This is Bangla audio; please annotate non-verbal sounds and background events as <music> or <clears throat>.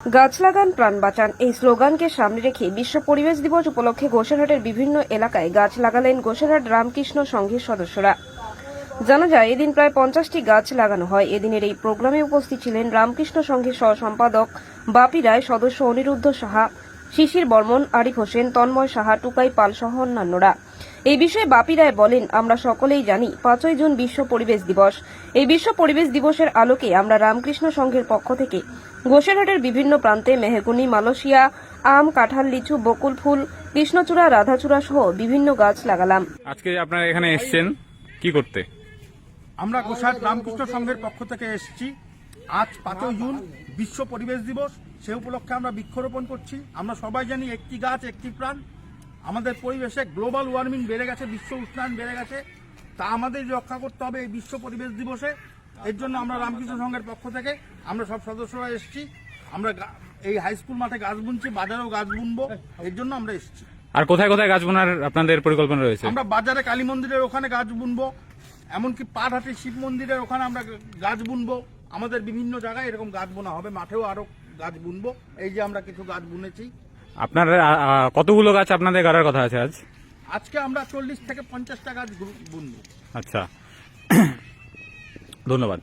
গাছ লাগান, প্রাণ বাঁচান, এই স্লোগানকে সামনে রেখে বিশ্ব পরিবেশ দিবস উপলক্ষে গোসেরহাটের বিভিন্ন এলাকায় গাছ লাগালেন গোসেরহাট রামকৃষ্ণ সংঘের সদস্যরা। জানা যায়, এদিন প্রায় পঞ্চাশটি গাছ লাগানো হয়। এদিনের এই প্রোগ্রামে উপস্থিত ছিলেন রামকৃষ্ণ সংঘের সহ সম্পাদক বাপি রায়, সদস্য অনিরুদ্ধ সাহা শিশির বর্মন আরিফ হোসেন তন্ময় সাহা টুকাই পাল সহ অন্যান্যরা। এই বিষয়ে বাপি রায় বলেন আমরা সকলেই জানি পাঁচই জুন বিশ্ব পরিবেশ দিবস। এই বিশ্ব পরিবেশ দিবসের আলোকে আমরা রামকৃষ্ণ সংঘের পক্ষ থেকে গোসেরহাটের বিভিন্ন প্রান্তে মেহগুনি মালয়েশিয়া আম কাঁঠাল লিচু বকুল ফুল কৃষ্ণচূড়া রাধাচূড়া সহ বিভিন্ন গাছ লাগালাম। আজকে আপনারা এখানে এসেছেন কি করতে? আমরা গোসাইট রামকৃষ্ণ সংঘের পক্ষ থেকে এসেছি। আজ পাঁচই জুন বিশ্ব পরিবেশ দিবস। সে উপলক্ষে আমরা বৃক্ষরোপণ করছি। আমরা সবাই জানি একটি গাছ একটি প্রাণ। আমাদের পরিবেশে গ্লোবাল ওয়ার্মিং বেড়ে গেছে বিশ্ব উষ্ণায়ন বেড়ে গেছে। তা আমাদের রক্ষা করতে হবে এই বিশ্ব পরিবেশ দিবসে। এর জন্য আমরা রামকৃষ্ণ সংঘের পক্ষ থেকে আমরা সব সদস্যরা এসেছি। আমরা এই হাই স্কুল মাঠে গাছ বুনছি বাজারেও গাছ বুনবো। এর জন্য আমরা এসেছি। আর কোথায় কোথায় গাছ বোনার আপনাদের পরিকল্পনা রয়েছে? আমরা বাজারে কালী মন্দিরের ওখানে গাছ বুনবো এমনকি পাটহাটি শিব মন্দিরের ওখানে আমরা গাছ বুনবো। আমাদের বিভিন্ন জায়গায় এরকম গাছ বোনা হবে মাঠেও আরও গাছ বুনবো। এই যে আমরা কিছু গাছ বুনেছি। আপনার কতগুলো গাছ আপনাদের গাড়ার কথা আছে আজ? আজকে আমরা চল্লিশ থেকে পঞ্চাশটা গাছ বুনবো। আচ্ছা। <clears throat> ধন্যবাদ।